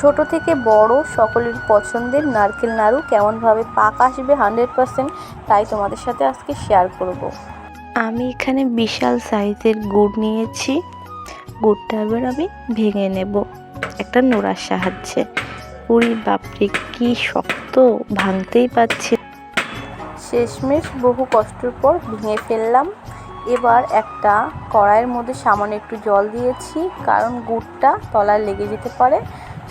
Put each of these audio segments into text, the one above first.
ছোট থেকে বড় সকলের পছন্দের নারকেল নাড়ু কেমনভাবে পাক আসবে হান্ড্রেড পারসেন্ট তাই তোমাদের সাথে আজকে শেয়ার করব। আমি এখানে বিশাল সাইজের গুড় নিয়েছি। গুড়টা এবার আমি ভেঙে নেব। একটা নোড়ার সাহায্যে। পুরি বাপরে কি শক্ত! ভাঙতেই পারছি না। শেষমেশ বহু কষ্টের পর ভেঙে ফেললাম। এবার একটা কড়াইয়ের মধ্যে সামান্য একটু জল দিয়েছি কারণ গুড়টা তলায় লেগে যেতে পারে।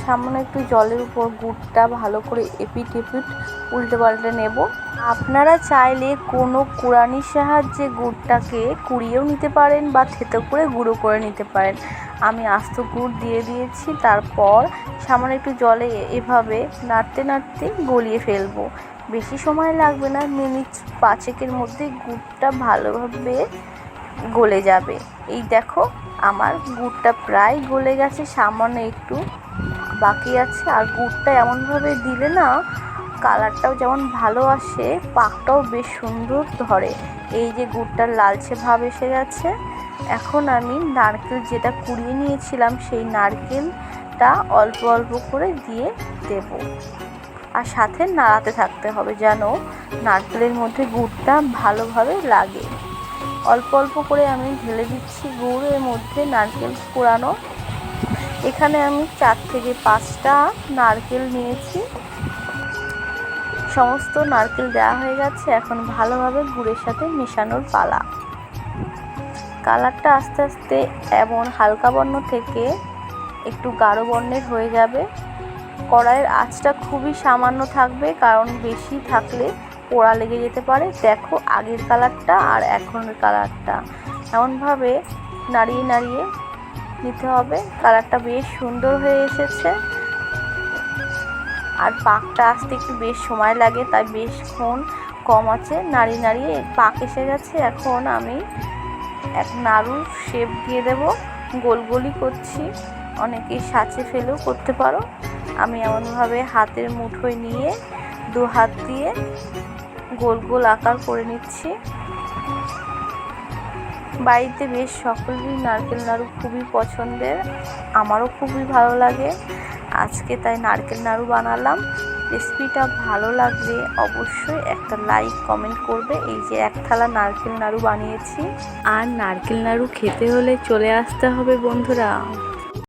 সামান্য একটু জলের উপর গুড়টা ভালো করে এপিট এপিট উল্টে পাল্টে নেব। আপনারা চাইলে কোনো কুড়ানির সাহায্যে গুড়টাকে কুড়িয়েও নিতে পারেন বা থেতো করে গুঁড়ো করে নিতে পারেন। আমি আস্ত গুড় দিয়ে দিয়েছি, তারপর সামান্য একটু জলে এভাবে নাড়তে নাড়তে গলিয়ে ফেলব। বেশি সময় লাগবে না, মিনিট পাঁচেকের মধ্যে গুড়টা ভালোভাবে গলে যাবে। এই দেখো, আমার গুড়টা প্রায় গলে গেছে, সামান্য একটু বাকি আছে। আর গুড়টা এমনভাবে দিলে না, কালারটাও যেমন ভালো আসে, পাকটাও বেশ সুন্দর ধরে। এই যে গুড়টার লালচে ভাব এসে গেছে। এখন আমি নারকেল যেটা কুড়িয়ে নিয়েছিলাম, সেই নারকেলটা অল্প অল্প করে দিয়ে দেবো। আর সাথে নাড়াতে থাকতে হবে যেন নারকেলের মধ্যে গুড়টা ভালোভাবে লাগে। অল্প অল্প করে আমি ঢেলে দিচ্ছি গুড়ের মধ্যে নারকেল পোড়ানো এখানে আমি চার থেকে পাঁচটা নারকেল নিয়েছি। সমস্ত নারকেল দেওয়া হয়ে গেছে, এখন ভালোভাবে গুড়ের সাথে মেশানোর পালা। কালারটা আস্তে আস্তে এমন হালকা বর্ণ থেকে একটু গাঢ় বর্ণের হয়ে যাবে। কড়াইয়ের আঁচটা খুবই সামান্য থাকবে, কারণ বেশি থাকলে পোড়া লেগে যেতে পারে। দেখো আগের কালারটা আর এখনের কালারটা। এমনভাবে নাড়িয়ে নাড়িয়ে নিতে হবে। কালারটা বেশ সুন্দর হয়ে এসেছে। আর পাকটা আসতে একটু বেশ সময় লাগে, তাই বেশক্ষণ কম আছে। নাড়িয়ে নাড়িয়ে পাক এসে গেছে। এখন আমি এক নাড়ুর শেপ দিয়ে দেব। গোল গোলই করছি। অনেকে সাঁচে ফেলেও করতে পারো। আমি এমনভাবে হাতের মুঠোয় নিয়ে দু হাত দিয়ে গোল গোল আকার করে নিচ্ছি। বাড়িতে বেশ সকলেরই নারকেল নাড়ু খুবই পছন্দের। আমারও খুবই ভালো লাগে। আজকে তাই নারকেল নাড়ু বানালাম। রেসিপিটা ভালো লাগলে অবশ্যই একটা লাইক, কমেন্ট করবে। এই যে এক থালা নারকেল নাড়ু বানিয়েছি। আর নারকেল নাড়ু খেতে হলে চলে আসতে হবে বন্ধুরা।